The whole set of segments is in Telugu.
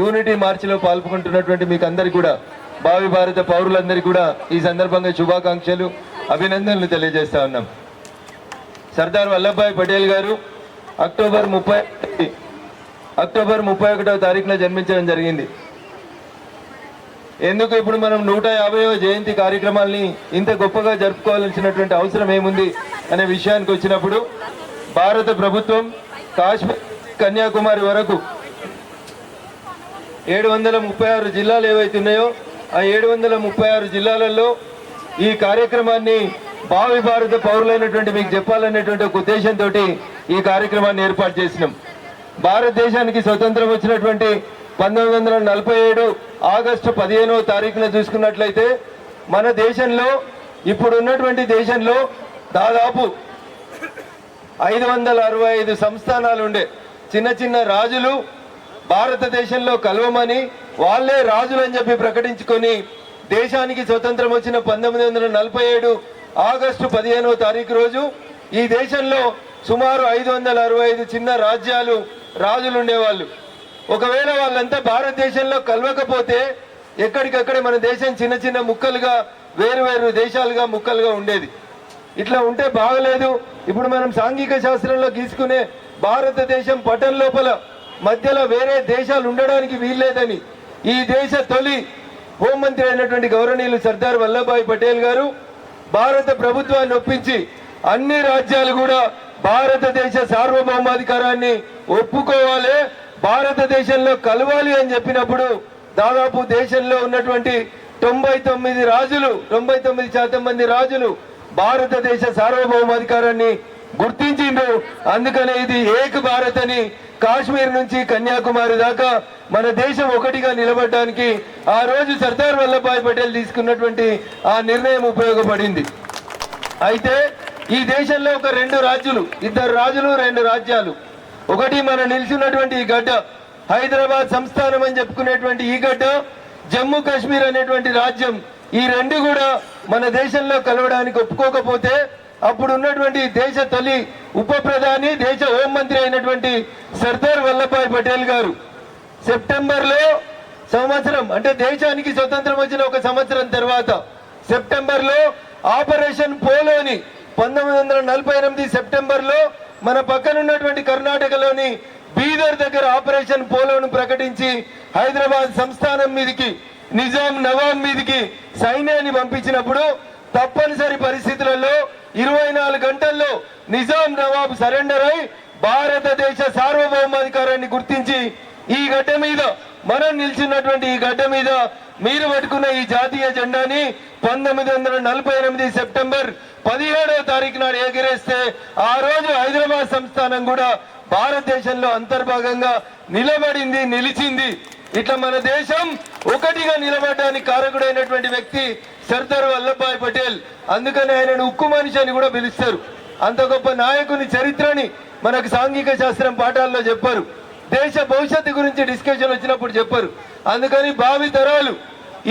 యూనిటీ మార్చిలో పాల్గొంటున్నటువంటి మీకు అందరికి కూడా భావి భారత పౌరులందరికీ కూడా ఈ సందర్భంగా శుభాకాంక్షలు అభినందనలు తెలియజేస్తా ఉన్నాం. సర్దార్ వల్లభాయ్ పటేల్ గారు అక్టోబర్ ముప్పై అక్టోబర్ ముప్పై ఒకటవ తారీఖున జన్మించడం జరిగింది. ఎందుకు ఇప్పుడు మనం నూట యాభైవ జయంతి కార్యక్రమాల్ని ఇంత గొప్పగా జరుపుకోవాల్సినటువంటి అవసరం ఏముంది అనే విషయానికి వచ్చినప్పుడు భారత ప్రభుత్వం కాశ్మీర్ కన్యాకుమారి వరకు ఏడు వందల ముప్పై ఆరు జిల్లాలు ఏవైతే ఉన్నాయో ఆ ఏడు వందల ముప్పై ఆరు జిల్లాలలో ఈ కార్యక్రమాన్ని భావి భారత పౌరులైనటువంటి మీకు చెప్పాలనేటువంటి ఒక ఉద్దేశంతో ఈ కార్యక్రమాన్ని ఏర్పాటు చేసినాం. భారతదేశానికి స్వతంత్రం వచ్చినటువంటి పంతొమ్మిది వందల నలభై ఏడు ఆగస్టు పదిహేనవ తారీఖున చూసుకున్నట్లయితే మన దేశంలో ఇప్పుడు ఉన్నటువంటి దేశంలో దాదాపు ఐదు వందల అరవై ఐదు సంస్థానాలు ఉండే చిన్న చిన్న రాజులు భారతదేశంలో కలవమని వాళ్ళే రాజులు అని చెప్పి ప్రకటించుకొని దేశానికి స్వతంత్రం వచ్చిన పంతొమ్మిది వందల నలభై ఏడు ఆగస్టు పదిహేనవ తారీఖు రోజు ఈ దేశంలో సుమారు ఐదు వందల అరవై ఐదు చిన్న రాజ్యాలు రాజులు ఉండేవాళ్ళు. ఒకవేళ వాళ్ళంతా భారతదేశంలో కలవకపోతే ఎక్కడికక్కడే మన దేశం చిన్న చిన్న ముక్కలుగా వేరు వేరు దేశాలుగా ముక్కలుగా ఉండేది. ఇట్లా ఉంటే బాగలేదు. ఇప్పుడు మనం సాంఘిక శాస్త్రంలో గీసుకునే భారతదేశం పటం లోపల మధ్యలో వేరే దేశాలు ఉండడానికి వీల్లేదని ఈ దేశ తొలి హోంమంత్రి అయినటువంటి గౌరవనీయులు సర్దార్ వల్లభాయ్ పటేల్ గారు భారత ప్రభుత్వాన్ని ఒప్పించి అన్ని రాజ్యాలు కూడా భారతదేశ సార్వభౌమాధికారాన్ని ఒప్పుకోవాలి భారతదేశంలో కలవాలి అని చెప్పినప్పుడు దాదాపు దేశంలో ఉన్నటువంటి తొంభై తొమ్మిది రాజులు తొంభై తొమ్మిది శాతం మంది రాజులు భారతదేశ సార్వభౌమాధికారాన్ని గుర్తించిండ్రు అందుకనే ఇది ఏక్ భారత్ అని కాశ్మీర్ నుంచి కన్యాకుమారి దాకా మన దేశం ఒకటిగా నిలబడడానికి ఆ రోజు సర్దార్ వల్లభాయ్ పటేల్ తీసుకున్నటువంటి ఆ నిర్ణయం ఉపయోగపడింది. అయితే ఈ దేశంలో ఒక రెండు రాజ్యులు ఇద్దరు రాజులు రెండు రాజ్యాలు. ఒకటి మన నిలిచినటువంటి ఈ గడ్డ హైదరాబాద్ సంస్థానం అని చెప్పుకునేటువంటి ఈ గడ్డ జమ్మూ కాశ్మీర్ అనేటువంటి రాజ్యం. ఈ రెండు కూడా మన దేశంలో కలవడానికి ఒప్పుకోకపోతే అప్పుడు ఉన్నటువంటి దేశ తొలి ఉప ప్రధాని దేశ హోంమంత్రి అయినటువంటి సర్దార్ వల్లభాయ్ పటేల్ గారు సెప్టెంబర్లో సంవత్సరం అంటే దేశానికి స్వతంత్రం వచ్చిన ఒక సంవత్సరం తర్వాత సెప్టెంబర్లో ఆపరేషన్ పోలోని పంతొమ్మిది వందల నలభై ఎనిమిది సెప్టెంబర్లో మన పక్కన ఉన్నటువంటి కర్ణాటకలోని బీదర్ దగ్గర ఆపరేషన్ పోలోను ప్రకటించి హైదరాబాద్ సంస్థానం మీదికి నిజాం నవాబ్ మీదికి సైన్యాన్ని పంపించినప్పుడు తప్పనిసరి పరిస్థితులలో ఇరవై నాలుగు గంటల్లో నిజాం నవాబ్ సరెండర్ అయి భారతదేశ సార్వభౌమాధికారాన్ని గుర్తించి ఈ గడ్డ మీద మనం నిలిచినటువంటి ఈ గడ్డ మీద మీరు పట్టుకున్న ఈ జాతీయ జెండాని పంతొమ్మిది వందల నలభై ఎనిమిది సెప్టెంబర్ పదిహేడవ తారీఖు నాడు ఎగిరేస్తే ఆ రోజు హైదరాబాద్ సంస్థానం కూడా భారతదేశంలో అంతర్భాగంగా నిలబడింది నిలిచింది. ఇట్లా మన దేశం ఒకటిగా నిలబడడానికి కారకుడైనటువంటి వ్యక్తి సర్దార్ వల్లభాయ్ పటేల్. అందుకని ఆయనను ఉక్కు మనిషి అని కూడా పిలుస్తారు. అంత గొప్ప నాయకుని చరిత్రని మనకు సాంఘిక శాస్త్రం పాఠాల్లో చెప్పారు. దేశ భవిష్యత్తు గురించి డిస్కషన్ వచ్చినప్పుడు చెప్పారు. అందుకని భావి తరాలు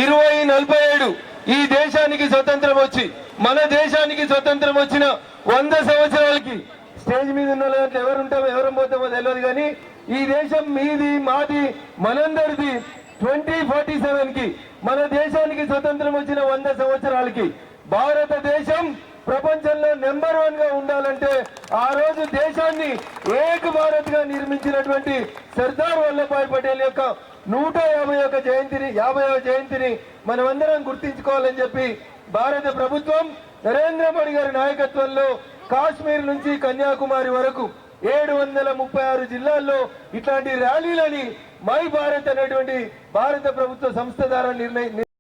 ఇరవై నలభై ఏడు ఈ దేశానికి స్వతంత్రం వచ్చి మన దేశానికి స్వతంత్రం వచ్చిన వంద సంవత్సరాలకి స్టేజ్ మీద ఉన్న ఎవరు ఉంటామో ఎవరు పోతామో తెలియదు కానీ ఈ దేశం మీది మాది మనందరిది ట్వంటీ ఫార్టీ సెవెన్కి మన దేశానికి స్వతంత్రం వచ్చిన వంద సంవత్సరాలకి. భారతదేశం ప్రపంచంలో నెంబర్ వన్గా ఉండాలంటే ఆ రోజు దేశాన్ని ఏక భారత్గా నిర్మించినటువంటి సర్దార్ వల్లభాయ్ పటేల్ యొక్క నూట యాభై ఒక జయంతిని యాభై జయంతిని మనమందరం గుర్తించుకోవాలని చెప్పి భారత ప్రభుత్వం నరేంద్ర మోడీ గారి నాయకత్వంలో కాశ్మీర్ నుంచి కన్యాకుమారి వరకు ఏడు వందల ముప్పై ఆరు జిల్లాల్లో ఇట్లాంటి ర్యాలీలని మై భారత్ అనేటువంటి భారత ప్రభుత్వ సంస్థ ద్వారా నిర్ణయి